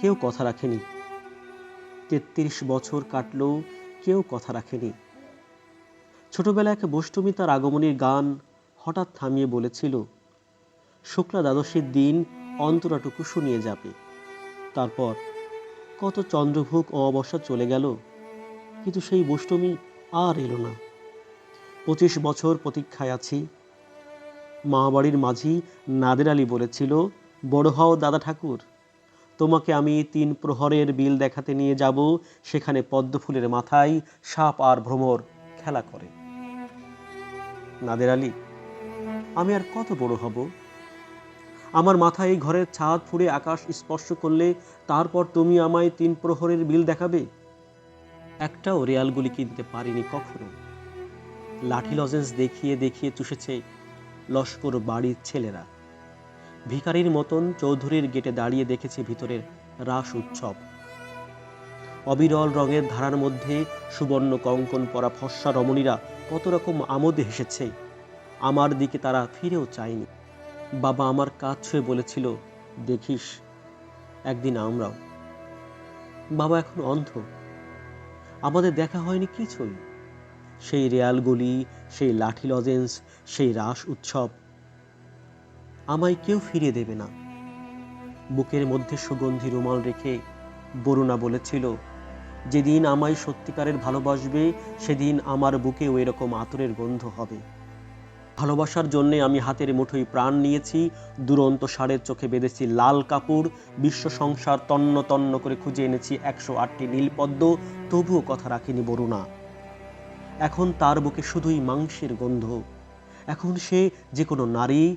কেউ কথা রাখেনি। তেত্রিশ বছর কাটলো কেউ কথা রাখেনি। ছোটবেলায় এক বষ্টমী তার আগমনীর গান হঠাৎ থামিয়ে বলেছিল, শুক্লা দ্বাদশীর দিন অন্তরাটুকু শুনিয়ে যাবে। তারপর কত চন্দ্রভোগ অমাবস্যা চলে গেল, কিন্তু সেই বষ্টমী আর এলো না। পঁচিশ বছর প্রতীক্ষায় আছি। মা বাড়ির মাঝি নাদের আলী বলেছিল, বড় হও দাদা ঠাকুর। তোমাকে আমি তিন প্রহরের বিল দেখাতে নিয়ে যাব, সেখানে পদ্মফুলের মাথায় সাপ আর ভ্রমর খেলা করে। নাদের আলী, আমি আর কত বড় হব? আমার মাথায় এই ঘরের ছাদ ফুঁড়ে আকাশ স্পর্শ করলে তারপর তুমি আমায় তিন প্রহরের বিল দেখাবে? একটাও রেয়ালগুলি কিনতে পারিনি কখনো। লাঠি লজেন্স দেখিয়ে দেখিয়ে চুষেছে লস্কর বাড়ির ছেলেরা। ভিখারির মতন চৌধুরীর গেটে দাঁড়িয়ে দেখেছি ভিতরের রাস উৎসব। অবিরল রঙের ধারার মধ্যে সুবর্ণ কঙ্কন পরা ফর্সা রমণীরা কত রকম আমোদে হেসেছে। আমার দিকে তারা ফিরেও চায়নি। বাবা আমার কাজ ছুঁয়ে বলেছিল, দেখিস, একদিন আমরাও। বাবা এখন অন্ধ। আমাদের দেখা হয়নি কিছুই। সেই রেয়ালগুলি, সেই লাঠি লজেন্স, সেই রাস উৎসব আমায় কেউ ফিরিয়ে দেবে না। বুকের মধ্যে সুগন্ধি রুমাল রেখে বরুণা বলেছিল, যেদিন আমায় সত্যিকারের ভালোবাসবে, সেদিন আমার বুকেও এরকম আতরের গন্ধ হবে। ভালোবাসার জন্যে আমি হাতের মুঠোয় প্রাণ নিয়েছি, দুরন্ত ষাঁড়ের চোখে বেঁধেছি লাল কাপড়, বিশ্ব সংসার তন্ন তন্ন করে খুঁজে এনেছি একশো আটটি নীলপদ্ম, তবুও কথা রাখিনি বরুণা। এখন তার বুকে শুধুই মাংসের গন্ধ। এখন সে যে কোনো নারী